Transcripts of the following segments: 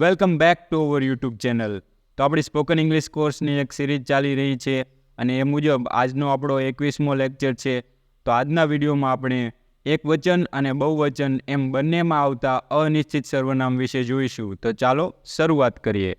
Welcome back to our YouTube channel તો આપણી spoken English કોર્સની એક સિરીઝ ચાલી રહી છે અને એ મુજબ આજનો આપણો એકવીસમો લેક્ચર છે. તો આજના વિડીયોમાં આપણે એક વચન અને બહુવચન એમ બંનેમાં આવતા અનિશ્ચિત સર્વનામ વિશે જોઈશું. તો ચાલો શરૂઆત કરીએ.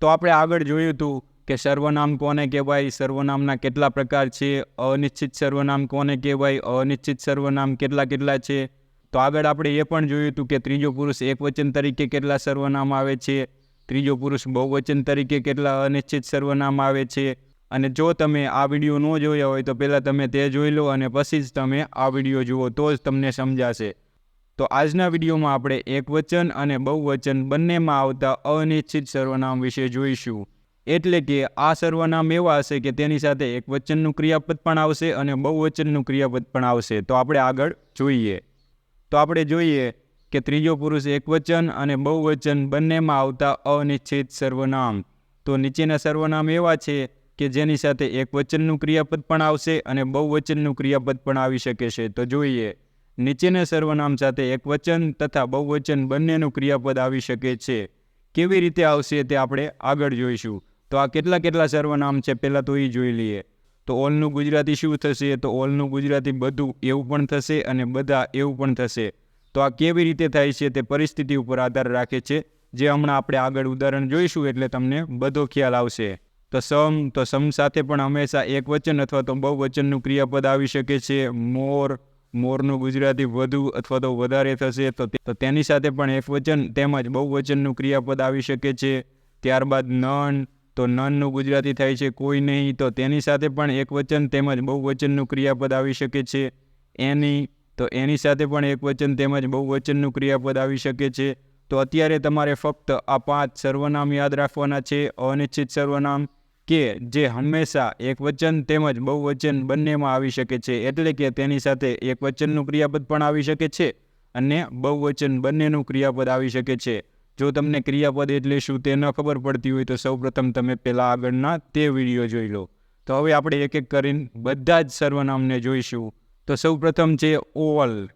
તો આપણે આગળ જોયું હતું કે સર્વનામ કોને કહેવાય? સર્વનામના કેટલા પ્રકાર છે? અનિશ્ચિત સર્વનામ કોને કહેવાય? અનિશ્ચિત સર્વનામ કેટલા કેટલા છે? તો આગળ આપણે એ પણ જોયું હતું કે ત્રીજો પુરુષ એકવચન તરીકે કેટલા સર્વનામ આવે છે? ત્રીજો પુરુષ બહુવચન તરીકે કેટલા અનિશ્ચિત સર્વનામ આવે છે? અને જો તમે આ વીડિયો ન જોયા હોય તો પહેલાં તમે તે જોઈ લો અને પછી જ તમે આ વીડિયો જુઓ, તો જ તમને સમજાશે. તો આજના વિડીયોમાં આપણે એકવચન અને બહુવચન બંનેમાં આવતા અનિશ્ચિત સર્વનામ વિશે જોઈશું. એટલે કે આ સર્વનામ એવા હશે કે તેની સાથે એક વચનનું ક્રિયાપદ પણ આવશે અને બહુવચનનું ક્રિયાપદ પણ આવશે. તો આપણે આગળ જોઈએ. તો આપણે જોઈએ કે ત્રીજો પુરુષ એકવચન અને બહુવચન બંનેમાં આવતા અનિશ્ચિત સર્વનામ. તો નીચેના સર્વનામ એવા છે કે જેની સાથે એકવચનનું ક્રિયાપદ પણ આવશે અને બહુવચનનું ક્રિયાપદ પણ આવી શકે છે. તો જોઈએ. નીચેના સર્વનામ સાથે એકવચન તથા બહુવચન બંનેનું ક્રિયાપદ આવી શકે છે. કેવી રીતે આવશે તે આપણે આગળ જોઈશું. તો આ કેટલા કેટલા સર્વનામ છે? પહેલાં તો એ જોઈ લઈએ. તો ઓલનું ગુજરાતી શું થશે? તો ઓલનું ગુજરાતી બધું એવું પણ થશે અને બધા એવું પણ થશે. તો આ કેવી રીતે થાય છે તે પરિસ્થિતિ ઉપર આધાર રાખે છે. જે હમણાં આપણે આગળ ઉદાહરણ જોઈશું એટલે તમને બધો ખ્યાલ આવશે. તો સમ તો સમ સાથે પણ હંમેશા એક વચન અથવા તો બહુ વચનનું ક્રિયાપદ આવી શકે છે. મોર, મોરનું ગુજરાતી વધુ અથવા તો વધારે થશે. તો તેની સાથે પણ એક વચન તેમજ બહુવચનનું ક્રિયાપદ આવી શકે છે. ત્યારબાદ નન તો નનનું ગુજરાતી થાય છે, કોઈ નહીં. તો તેની સાથે પણ એક વચન તેમજ બહુવચનનું ક્રિયાપદ આવી શકે છે. એની, તો એની સાથે પણ એક વચન તેમજ બહુવચનનું ક્રિયાપદ આવી શકે છે. તો અત્યારે તમારે ફક્ત આ પાંચ સર્વનામ યાદ રાખવાના છે. અનિશ્ચિત સર્વનામ કે જે હંમેશા એકવચન તેમજ બહુવચન બંનેમાં આવી શકે છે. એટલે કે તેની સાથે એક વચનનું ક્રિયાપદ પણ આવી શકે છે અને બહુવચન બંનેનું ક્રિયાપદ આવી શકે છે. જો તમને ક્રિયાપદ એટલે શું તે ન ખબર પડતી હોય તો સૌપ્રથમ તમે પહેલાં આગળના તે વીડિયો જોઈ લો. તો હવે આપણે એક એક કરીને બધા જ સર્વનામને જોઈશું. તો સૌપ્રથમ છે ઓલ.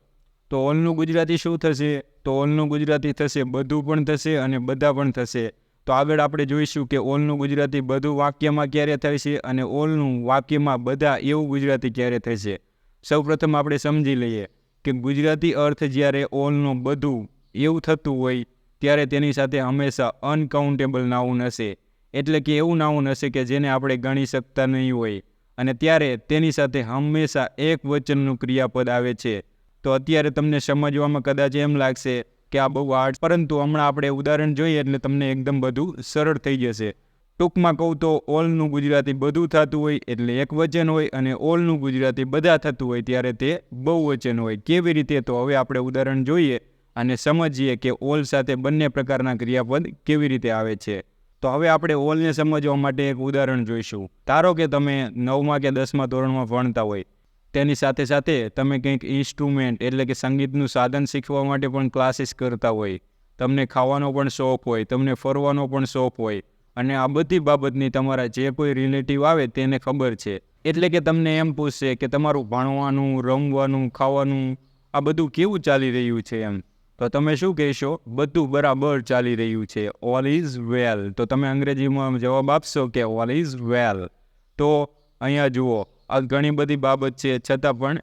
તો ઓલનું ગુજરાતી શું થશે? તો ઓલનું ગુજરાતી થશે, બધું પણ થશે અને બધા પણ થશે. તો આગળ આપણે જોઈશું કે ઓલનું ગુજરાતી બધું વાક્યમાં ક્યારે થાય છે અને ઓલનું વાક્યમાં બધા એવું ગુજરાતી ક્યારે થશે સૌપ્રથમ આપણે સમજી લઈએ કે ગુજરાતી અર્થ જ્યારે ઓલનું બધું એવું થતું હોય ત્યારે તેની સાથે હંમેશા અનકાઉન્ટેબલ નાઉન હશે. એટલે કે એવું નાઉન હશે કે જેને આપણે ગણી શકતા નહીં હોય. અને ત્યારે તેની સાથે હંમેશા એક વચનનું ક્રિયાપદ આવે છે. તો અત્યારે તમને સમજવામાં કદાચ એમ લાગશે કે આ બહુ હાર્ડ પરંતુ હમણાં આપણે ઉદાહરણ જોઈએ એટલે તમને એકદમ બધું સરળ થઈ જશે. ટૂંકમાં કહું તો ઓલનું ગુજરાતી બધું થતું હોય એટલે એક વચન હોય અને ઓલનું ગુજરાતી બધા થતું હોય ત્યારે તે બહુવચન હોય. કેવી રીતે? તો હવે આપણે ઉદાહરણ જોઈએ. અને સમજીએ કે ઓલ સાથે બંને પ્રકારના ક્રિયાપદ કેવી રીતે આવે છે. તો હવે આપણે ઓલને સમજવા માટે એક ઉદાહરણ જોઈશું. ધારો કે તમે નવમા કે દસમા ધોરણમાં ભણતા હોય. તેની સાથે સાથે તમે કંઈક ઇન્સ્ટ્રુમેન્ટ એટલે કે સંગીતનું સાધન શીખવા માટે પણ ક્લાસીસ કરતા હોય. તમને ખાવાનો પણ શોખ હોય, તમને ફરવાનો પણ શોખ હોય. અને આ બધી બાબતની તમારા જે કોઈ રિલેટિવ આવે તેને ખબર છે. એટલે કે તમને એમ પૂછશે કે તમારું ભણવાનું, રમવાનું, ખાવાનું આ બધું કેવું ચાલી રહ્યું છે એમ? તો તમે શું કહેશો? બધું બરાબર ચાલી રહ્યું છે. ઓલ ઇઝ વેલ તો તમે અંગ્રેજીમાં જવાબ આપશો કે ઓલ ઇઝ વેલ તો અહીંયા જુઓ, આ ઘણી બધી બાબત છે. છતાં પણ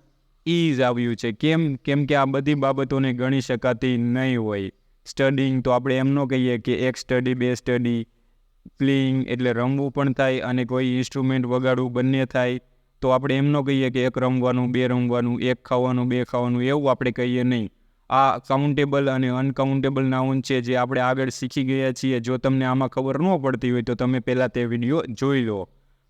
ઇઝ આવ્યું છે. કેમ? કેમ કે આ બધી બાબતોને ગણી શકાતી નહીં હોય. સ્ટડિંગ તો આપણે એમ ન કહીએ કે એક સ્ટડી બે સ્ટડી પ્લેઇંગ એટલે રમવું પણ થાય અને કોઈ ઇન્સ્ટ્રુમેન્ટ વગાડવું બંને થાય. તો આપણે એમ ન કહીએ કે એક રમવાનું, બે રમવાનું, એક ખાવાનું, બે ખાવાનું એવું આપણે કહીએ નહીં. આ કાઉન્ટેબલ અને અનકાઉન્ટેબલ નાઉન છે જે આપણે આગળ શીખી ગયા છીએ. જો તમને આમાં ખબર ન પડતી હોય તો તમે પહેલાં તે વીડિયો જોઈ લો.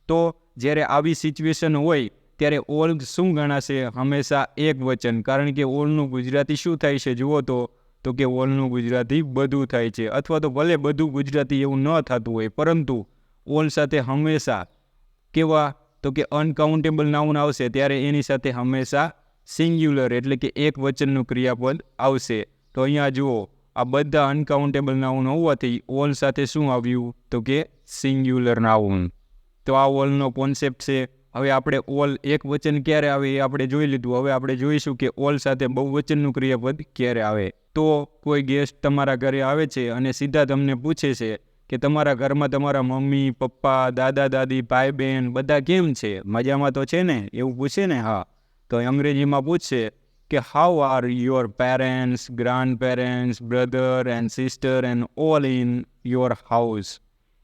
તો જ્યારે આવી સિચ્યુએશન હોય, ત્યારે ઓલ શું ગણાશે? હંમેશા એક વચન. કારણ કે ઓલનું ગુજરાતી શું થાય છે? જુઓ તો તો કે ઓલનું ગુજરાતી બધું થાય છે. અથવા તો ભલે બધું ગુજરાતી એવું ન થતું હોય, પરંતુ ઓલ સાથે હંમેશા કેવા? તો કે અનકાઉન્ટેબલ નાઉન આવશે, ત્યારે એની સાથે હંમેશા સિંગ્યુલર એટલે કે એક વચનનું ક્રિયાપદ આવશે. તો અહીંયા જુઓ, આ બધા અનકાઉન્ટેબલ નાઉન હોવાથી ઓલ સાથે શું આવ્યું? તો કે સિંગ્યુલર નાઉન તો આ ઓલનો કોન્સેપ્ટ છે. હવે આપણે ઓલ એક વચન ક્યારે આવે એ આપણે જોઈ લીધું. હવે આપણે જોઈશું કે ઓલ સાથે બહુવચનનું ક્રિયાપદ ક્યારે આવે. તો કોઈ ગેસ્ટ તમારા ઘરે આવે છે અને સીધા તમને પૂછે છે કે તમારા ઘરમાં તમારા મમ્મી, પપ્પા, દાદા, દાદી, ભાઈ બહેન બધા કેમ છે? મજામાં તો છે ને? એવું પૂછે ને? હા. તો અંગ્રેજીમાં પૂછશે કે how are your parents grandparents brother and sister and all in your house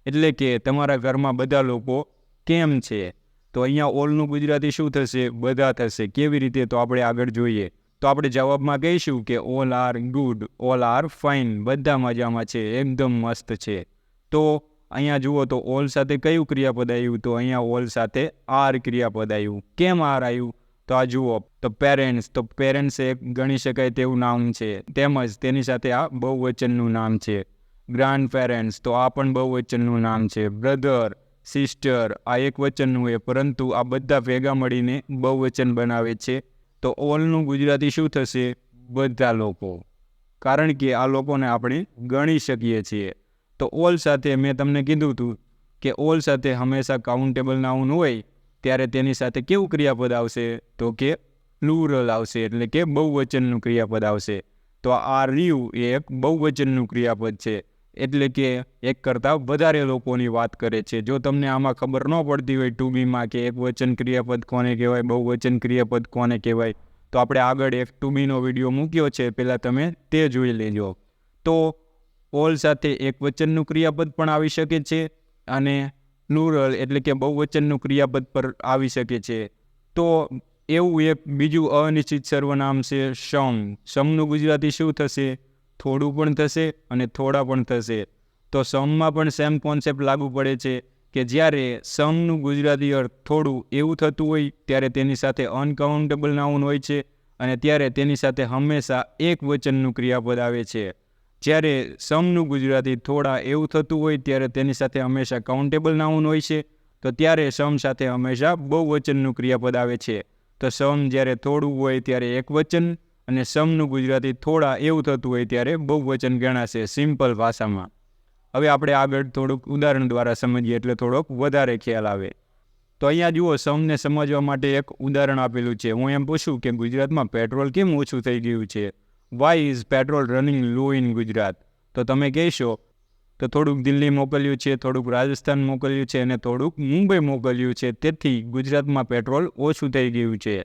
એટલે કે, તમારા ઘરમાં બધા લોકો કેમ છે? તો અહીંયા ઓલનું ગુજરાતી શું થશે? બધા થશે. કેવી રીતે? તો આપણે આગળ જોઈએ. તો આપણે જવાબમાં કહીશું કે all are good all are fine બધા મજામાં છે, એકદમ મસ્ત છે. તો અહીંયા જુઓ તો ઓલ સાથે કયું ક્રિયાપદ આવ્યું? તો અહીંયા ઓલ સાથે આર ક્રિયાપદ આવ્યું. કેમ આર આવ્યું? તો આ જુઓ, તો પેરેન્ટ્સ તો પેરેન્ટ્સ એક ગણી શકાય તેવું નામ છે. તેમજ તેની સાથે આ બહુવચનનું નામ છે. ગ્રાન્ડ પેરેન્ટ્સ તો આ પણ બહુવચનનું નામ છે. બ્રધર સિસ્ટર આ એક વચનનું હોય પરંતુ આ બધા ભેગા મળીને બહુવચન બનાવે છે. તો ઓલનું ગુજરાતી શું થશે? બધા લોકો. કારણ કે આ લોકોને આપણે ગણી શકીએ છીએ. તો ઓલ સાથે મેં તમને કીધું હતું કે ઓલ સાથે હંમેશા કાઉન્ટેબલ નાઉન હોય ત્યારે તેની સાથે કેવું ક્રિયાપદ આવશે? તો કે પ્લુરલ આવશે, એટલે કે બહુવચનનું ક્રિયાપદ આવશે. તો આ રહ્યું એ એક બહુવચનનું ક્રિયાપદ છે. એટલે કે એક કરતાં વધારે લોકોની વાત કરે છે. જો તમને આમાં ખબર ન પડતી હોય ટુ બીમાં કે એક વચન ક્રિયાપદ કોને કહેવાય, બહુવચન ક્રિયાપદ કોને કહેવાય, તો આપણે આગળ એક ટુ બીનો વીડિયો મૂક્યો છે. પહેલાં તમે તે જોઈ લેજો. તો ઓલ સાથે એક વચનનું ક્રિયાપદ પણ આવી શકે છે અને પ્લુરલ એટલે કે બહુવચનનું ક્રિયાપદ પર આવી શકે છે. તો એવું એક બીજું અનિશ્ચિત સર્વનામ છે સમ સમનું ગુજરાતી શું થશે? થોડું પણ થશે અને થોડા પણ થશે. તો સમમાં પણ સેમ કોન્સેપ્ટ લાગુ પડે છે કે જ્યારે સમનું ગુજરાતી અર્થ થોડું એવું થતું હોય ત્યારે તેની સાથે અનકાઉન્ટેબલ નાઉન હોય છે અને ત્યારે તેની સાથે હંમેશા એક વચનનું ક્રિયાપદ આવે છે. જ્યારે સમનું ગુજરાતી થોડા એવું થતું હોય ત્યારે તેની સાથે હંમેશા કાઉન્ટેબલ નાઉન હોય છે, તો ત્યારે સમ સાથે હંમેશા બહુવચનનું ક્રિયાપદ આવે છે. તો સમ જ્યારે થોડું હોય ત્યારે એક વચન અને સમનું ગુજરાતી થોડા એવું થતું હોય ત્યારે બહુવચન ગણાશે સિમ્પલ ભાષામાં. હવે આપણે આગળ થોડુંક ઉદાહરણ દ્વારા સમજીએ એટલે થોડોક વધારે ખ્યાલ આવે. તો અહીંયા જુઓ, સમને સમજવા માટે એક ઉદાહરણ આપેલું છે. હું એમ પૂછું કે ગુજરાતમાં પેટ્રોલ કેમ ઓછું થઈ ગયું છે? Why is petrol running low in Gujarat તો તમે કહેશો, તો થોડુંક દિલ્હી મોકલ્યું છે, થોડુંક રાજસ્થાન મોકલ્યું છે અને થોડુંક મુંબઈ મોકલ્યું છે. તેથી ગુજરાતમાં પેટ્રોલ ઓછું થઈ ગયું છે.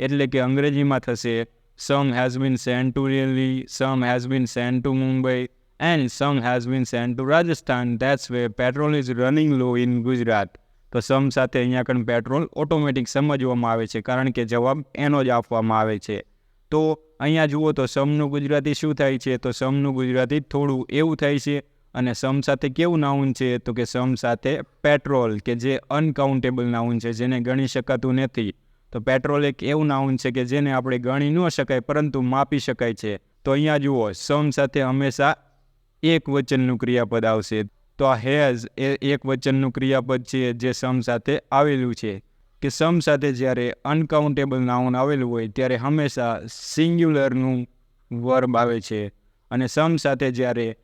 એટલે કે અંગ્રેજીમાં થશે some has been send to Delhi some has been send to Mumbai and some has been send to Rajasthan that's way petrol is running low in Gujarat તો સમ સાથે અહીંયા કણ પેટ્રોલ ઓટોમેટિક સમજવામાં આવે છે, કારણ કે જવાબ એનો જ આપવામાં આવે છે. તો અહીંયા જુઓ તો સમનું ગુજરાતી શું થાય છે? તો સમનું ગુજરાતી થોડું એવું થાય છે અને સમ સાથે કેવું નાઉન છે? તો કે સમ સાથે પેટ્રોલ કે જે અનકાઉન્ટેબલ નાઉન છે, જેને ગણી શકાતું નથી. તો પેટ્રોલ એક એવું નાઉન છે કે જેને આપણે ગણી ન શકાય, પરંતુ માપી શકાય છે. તો અહીંયા જુઓ, સમ સાથે હંમેશા એક વચનનું ક્રિયાપદ આવશે. તો આ હેઝ એ એક વચનનું ક્રિયાપદ છે જે સમ સાથે આવેલું છે. કે સમ સાથે જ્યારે અનકાઉન્ટેબલ નાઉન આવેલું હોય, ત્યારે હંમેશા સિંગ્યુલરનું વર્બ આવે છે. અને સમ સાથે જ્યારે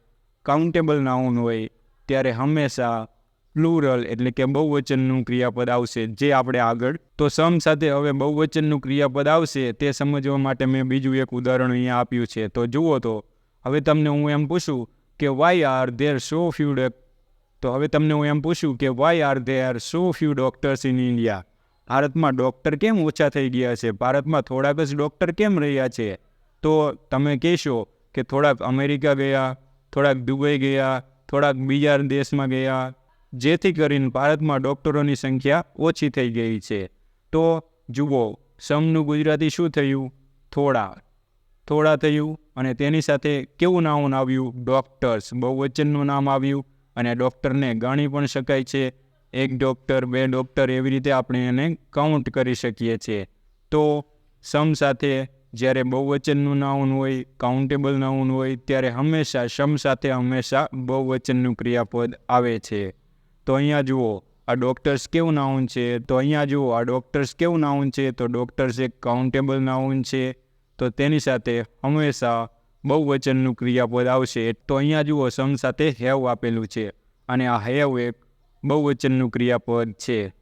કાઉન્ટેબલ નાઉન હોય, ત્યારે હંમેશા પ્લુરલ એટલે કે બહુવચનનું ક્રિયાપદ આવશે. જે આપણે આગળ, તો સમ સાથે હવે બહુવચનનું ક્રિયાપદ આવશે, તે સમજવા માટે મેં બીજું એક ઉદાહરણ અહીંયા આપ્યું છે. તો જુઓ તો, હવે તમને હું એમ પૂછું કે why are there so few તો હવે તમને હું એમ પૂછું કે why are there so few doctors in India ભારતમાં ડૉક્ટર કેમ ઓછા થઈ ગયા છે? ભારતમાં થોડાક જ ડૉક્ટર કેમ રહ્યા છે? તો તમે કહેશો કે થોડાક અમેરિકા ગયા, થોડાક દુબઈ ગયા, થોડાક બીજા દેશમાં ગયા, જેથી કરીને ભારતમાં ડૉક્ટરોની સંખ્યા ઓછી થઈ ગઈ છે. તો જુઓ સમનું ગુજરાતી શું થયું? થોડા થોડા થયું અને તેની સાથે કેવું નામ આવ્યું? ડૉક્ટર્સ. બહુવચનનું નામ આવ્યું અને ડૉક્ટરને ગણી પણ શકાય છે. એક ડૉક્ટર બે ડૉક્ટર એવી રીતે આપણે એને કાઉન્ટ કરી શકીએ છીએ. તો સમ સાથે જ્યારે બહુવચનનું નાઉન હોય કાઉન્ટેબલ નાઉન હોય, ત્યારે હંમેશા સમ સાથે હંમેશા બહુવચનનું ક્રિયાપદ આવે છે. તો અહીંયા જુઓ, આ ડૉક્ટર્સ કેવું નાઉન છે? તો અહીંયા જુઓ, આ ડૉક્ટર્સ કેવું નાઉન છે? તો ડૉક્ટર્સ એક કાઉન્ટેબલ નાઉન છે. તો તેની સાથે હંમેશા બહુવચનનું ક્રિયાપદ આવશે. તો અહીંયા જુઓ, સમ સાથે હેવ આપેલું છે. અને આ હેવ એક બહુવચનનું ક્રિયાપદ છે.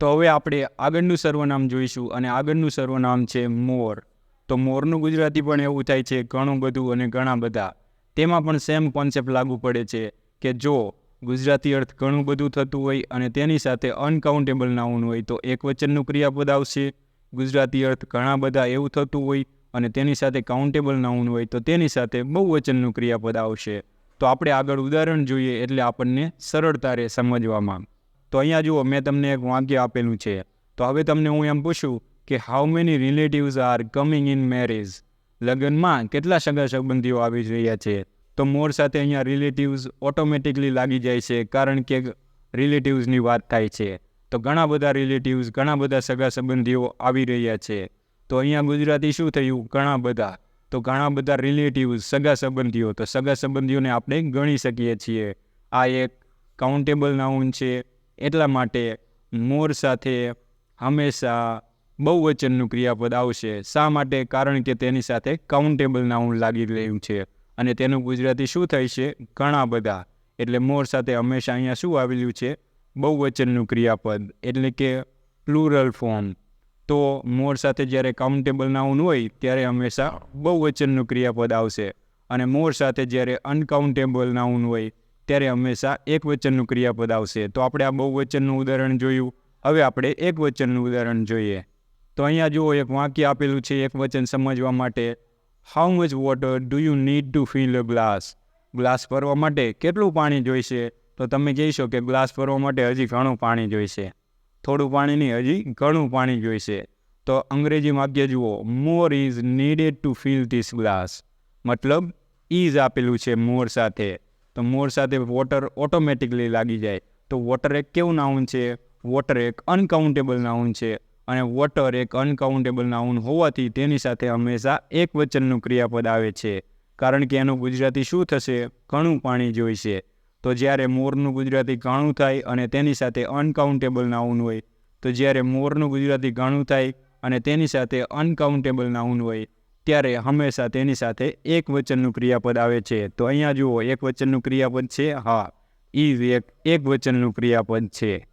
તો હવે આપણે આગળનું સર્વનામ જોઈશું અને આગળનું સર્વનામ છે મોર. તો મોરનું ગુજરાતી પણ એવું થાય છે ઘણું બધું અને ઘણા બધા. તેમાં પણ સેમ કોન્સેપ્ટ લાગુ પડે છે કે જો ગુજરાતી અર્થ ઘણું બધું થતું હોય અને તેની સાથે અનકાઉન્ટેબલ નાઉન હોય તો એક વચનનું ક્રિયાપદ આવશે. ગુજરાતી અર્થ ઘણા બધા એવું થતું હોય અને તેની સાથે કાઉન્ટેબલ નાઉન હોય તો તેની સાથે બહુવચનનું ક્રિયાપદ આવશે. તો આપણે આગળ ઉદાહરણ જોઈએ એટલે આપણને સરળતા રહે સમજવામાં. તો અહીંયા જુઓ, મેં તમને એક વાક્ય આપેલું છે. તો હવે તમને હું એમ પૂછું કે how many relatives are coming in marriage લગ્નમાં કેટલા સગા સંબંધીઓ આવી રહ્યા છે? તો મોર સાથે અહીંયા રિલેટિવ્સ ઓટોમેટિકલી લાગી જાય છે, કારણ કે રિલેટિવ્સની વાત થાય છે. તો ઘણા બધા રિલેટિવ્સ ઘણા બધા સગા સંબંધીઓ આવી રહ્યા છે. તો અહીંયા ગુજરાતી શું થયું? ઘણા બધા. તો ઘણા બધા રિલેટિવ્સ સગા સંબંધીઓ, તો સગા સંબંધીઓને આપણે ગણી શકીએ છીએ. આ એક કાઉન્ટેબલ નાઉન છે. એટલા માટે મોર સાથે હંમેશા બહુવચનનું ક્રિયાપદ આવશે. શા માટે? કારણ કે તેની સાથે કાઉન્ટેબલ નાઉન લાગી રહ્યું છે. અને તેનું ગુજરાતી શું થાય છે? ઘણા બધા. એટલે મોર સાથે હંમેશા અહીંયા શું આવેલું છે? બહુવચનનું ક્રિયાપદ. એટલે કે પ્લુરલ ફોર્મ તો મોર સાથે જ્યારે કાઉન્ટેબલ નાઉન હોય, ત્યારે હંમેશા બહુવચનનું ક્રિયાપદ આવશે. અને મોર સાથે જ્યારે અનકાઉન્ટેબલ નાઉન હોય, ત્યારે હંમેશા એક વચનનું ક્રિયાપદ આવશે. તો આપણે આ બહુવચનનું ઉદાહરણ જોયું. હવે આપણે એક વચનનું ઉદાહરણ જોઈએ. તો અહીંયા જુઓ, એક વાક્ય આપેલું છે એક વચન સમજવા માટે. How much water do you need to fill a glass glass ભરવા માટે કેટલું પાણી જોઈશે? તો તમે કહેશો કે ગ્લાસ ભરવા માટે હજી ઘણું પાણી જોઈશે. થોડું પાણી નહીં, હજી ઘણું પાણી જોઈશે. તો અંગ્રેજી વાક્ય જુઓ more is needed to fill this glass મતલબ ઇઝ આપેલું છે મોર સાથે. તો મોર સાથે વોટર ઓટોમેટિકલી લાગી જાય. તો વોટર એક કેવું નાઉન છે? વોટર એક અનકાઉન્ટેબલ નાઉન છે. અને વોટર એક અનકાઉન્ટેબલ નાઉન હોવાથી તેની સાથે હંમેશા એક વચનનું ક્રિયાપદ આવે છે. કારણ કે એનું ગુજરાતી શું થશે? ઘણું પાણી જોઈશે. તો જ્યારે મોરનું ગુજરાતી ઘણું થાય અને તેની સાથે અનકાઉન્ટેબલ નાઉન હોય, તો જ્યારે મોરનું ગુજરાતી ઘણું થાય અને તેની સાથે અનકાઉન્ટેબલ નાઉન હોય, ત્યારે હંમેશા તેની સાથે એક વચનનું ક્રિયાપદ આવે છે. તો અહીંયા જુઓ, એક વચનનું ક્રિયાપદ છે? હા. ઇઝ એક એક વચનનું ક્રિયાપદ છે.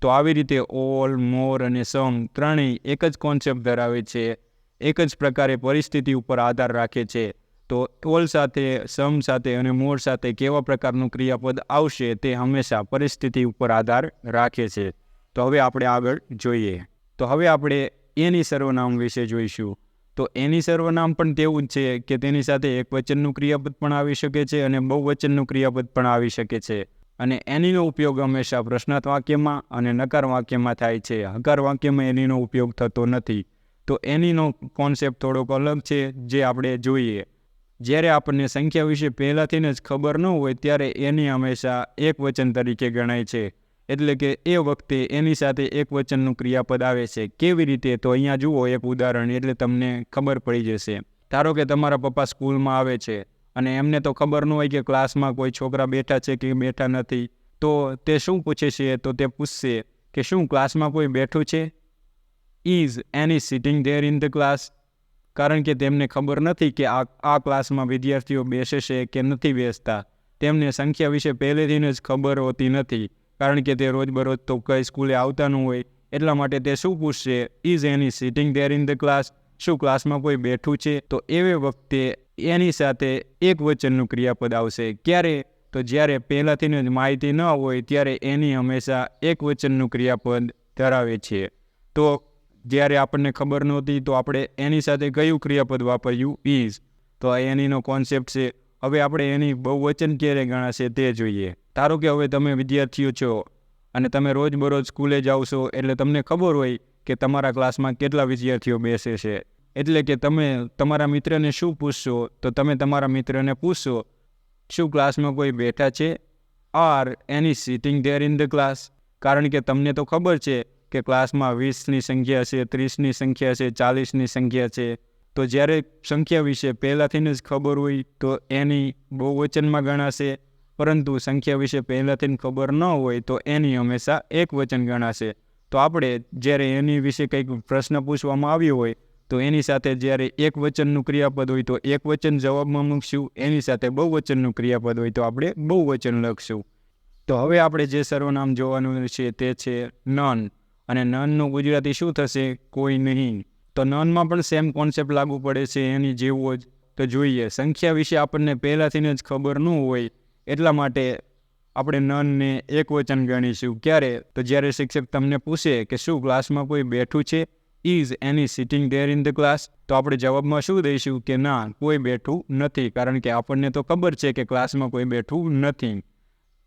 તો આવી રીતે ઓલ, મોર અને સમ ત્રણેય એક જ કોન્સેપ્ટ ધરાવે છે. એક જ પ્રકારે પરિસ્થિતિ ઉપર આધાર રાખે છે. તો ઓલ સાથે સમ સાથે અને મોર સાથે કેવા પ્રકારનું ક્રિયાપદ આવશે તે હંમેશા પરિસ્થિતિ ઉપર આધાર રાખે છે. તો હવે આપણે આગળ જોઈએ. તો હવે આપણે એની સર્વનામ વિશે જોઈશું. તો એની સર્વનામ પણ તેવું જ છે કે તેની સાથે એક વચનનું ક્રિયાપદ પણ આવી શકે છે અને બહુવચનનું ક્રિયાપદ પણ આવી શકે છે. અને એનીનો ઉપયોગ હંમેશા પ્રશ્નાર્થ વાક્યમાં અને નકાર વાક્યમાં થાય છે. હકાર વાક્યમાં એનીનો ઉપયોગ થતો નથી. તો એનીનો કોન્સેપ્ટ થોડોક અલગ છે જે આપણે જોઈએ. જ્યારે આપણને સંખ્યા વિશે પહેલાંથી જ ખબર ન હોય, ત્યારે એની હંમેશા એક વચન તરીકે ગણાય છે. એટલે કે એ વખતે એની સાથે એક વચનનું ક્રિયાપદ આવે છે. કેવી રીતે? તો અહીંયા જુઓ એક ઉદાહરણ, એટલે તમને ખબર પડી જશે. ધારો કે તમારા પપ્પા સ્કૂલમાં આવે છે અને એમને તો ખબર ન હોય કે ક્લાસમાં કોઈ છોકરા બેઠા છે કે બેઠા નથી. તો તે શું પૂછે છે? તો તે પૂછશે કે શું ક્લાસમાં કોઈ બેઠું છે? Is any sitting there in the class કારણ કે તેમને ખબર નથી કે આ આ ક્લાસમાં વિદ્યાર્થીઓ બેસે છે કે નથી બેસતા. તેમને સંખ્યા વિશે પહેલેથી જ ખબર હોતી નથી. કારણ કે તે રોજબરોજ તો કઈ સ્કૂલે આવતા ન હોય, એટલા માટે તે શું પૂછશે? Is any sitting there in the class શું ક્લાસમાં કોઈ બેઠું છે? તો એવે વખતે એની સાથે એક વચનનું ક્રિયાપદ આવશે. ક્યારે? તો જ્યારે પહેલાંથી જ માહિતી ન હોય, ત્યારે એની હંમેશા એક વચનનું ક્રિયાપદ ધરાવે છે. તો જ્યારે આપણને ખબર નહોતી, તો આપણે એની સાથે કયું ક્રિયાપદ વાપર્યું? ઇઝ તો આ એનીનો કોન્સેપ્ટ છે. હવે આપણે એની બહુ વચન ક્યારે ગણાશે તે જોઈએ. ધારો કે હવે તમે વિદ્યાર્થીઓ છો અને તમે રોજબરોજ સ્કૂલે જાઓ છો, એટલે તમને ખબર હોય કે તમારા ક્લાસમાં કેટલા વિદ્યાર્થીઓ બેસે છે. એટલે કે તમે તમારા મિત્રને શું પૂછશો, તો તમે તમારા મિત્રને પૂછશો, શું ક્લાસમાં કોઈ બેઠા છે? Are any sitting there in the class કારણ કે તમને તો ખબર છે કે ક્લાસમાં વીસની સંખ્યા છે, ત્રીસની સંખ્યા છે, ચાલીસની સંખ્યા છે, તો જ્યારે સંખ્યા વિશે પહેલાંથી જ ખબર હોય, તો એની બહુવચનમાં ગણાશે. પરંતુ સંખ્યા વિશે પહેલાંથી ખબર ન હોય, તો એની હંમેશા એક વચન ગણાશે. તો આપણે જ્યારે એની વિશે કંઈક પ્રશ્ન પૂછવામાં આવ્યો હોય, તો એની સાથે જ્યારે એક વચનનું ક્રિયાપદ હોય, તો એક વચન જવાબમાં મૂકશું. એની સાથે બહુવચનનું ક્રિયાપદ હોય, તો આપણે બહુવચન લખશું. તો હવે આપણે જે સર્વનામ જોવાનું છે તે છે નન. અને નનનું ગુજરાતી શું થશે? કોઈ નહીં. તો નનમાં પણ સેમ કોન્સેપ્ટ લાગુ પડે છે, એની જેવો જ. તો જોઈએ, સંખ્યા વિશે આપણને પહેલાંથીને જ ખબર ન હોય, એટલા માટે આપણે નનને એક વચન ગણીશું. ક્યારે? તો જ્યારે શિક્ષક તમને પૂછે કે શું ક્લાસમાં કોઈ બેઠું છે? Is any sitting there in the class તો આપણે જવાબમાં શું દઈશું કે ના, કોઈ બેઠું નથી. કારણ કે આપણને તો ખબર છે કે ક્લાસમાં કોઈ બેઠું નથી.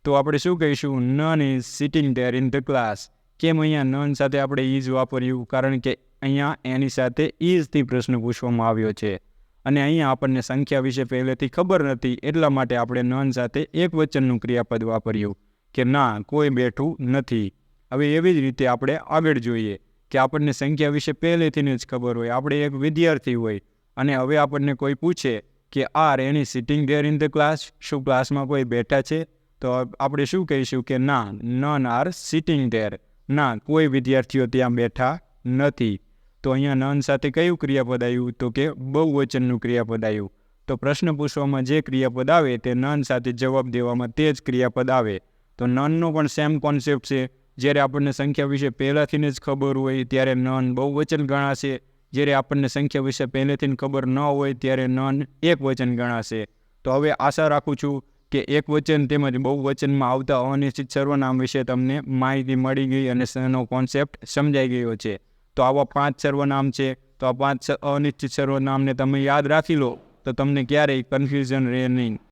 તો આપણે શું કહીશું? None is sitting there in the class કેમ અહીંયા નન સાથે આપણે ઇઝ વાપર્યું? કારણ કે અહીંયા એની સાથે ઇઝથી પ્રશ્ન પૂછવામાં આવ્યો છે. અને અહીંયા આપણને સંખ્યા વિશે પહેલેથી ખબર નથી, એટલા માટે આપણે નન સાથે એક વચનનું ક્રિયાપદ વાપર્યું કે ના, કોઈ બેઠું નથી. હવે એવી જ રીતે આપણે આગળ જોઈએ કે આપણને સંખ્યા વિશે પહેલેથી જ ખબર હોય. આપણે એક વિદ્યાર્થી હોય અને હવે આપણને કોઈ પૂછે કે are any sitting there in the class શું ક્લાસમાં કોઈ બેઠા છે? તો આપણે શું કહીશું કે ના નન આર સિટિંગ ધેર ના, કોઈ વિદ્યાર્થીઓ ત્યાં બેઠા નથી. તો અહીંયા નન સાથે કયું ક્રિયાપદ આવ્યું? તો કે બહુવચનનું ક્રિયાપદ આવ્યું. તો પ્રશ્ન પૂછવામાં જે ક્રિયાપદ આવે તે નન સાથે જવાબ દેવામાં તે જ ક્રિયાપદ આવે. તો નનનો પણ સેમ કોન્સેપ્ટ છે. જ્યારે આપણને સંખ્યા વિશે પહેલાંથી જ ખબર હોય ત્યારે નન બહુવચન ગણાશે. જ્યારે આપણને સંખ્યા વિશે પહેલેથી ખબર ન હોય ત્યારે નન એક વચન ગણાશે. તો હવે આશા રાખું છું કે એક વચન તેમજ બહુ વચનમાં આવતા અનિશ્ચિત સર્વનામ વિશે તમને માહિતી મળી ગઈ અને એનો કોન્સેપ્ટ સમજાઈ ગયો છે. તો આવા પાંચ સર્વનામ છે. તો આ પાંચ અનિશ્ચિત સર્વનામને તમે યાદ રાખી લો. તો તમને ક્યારેય કન્ફ્યુઝન રહે નહીં.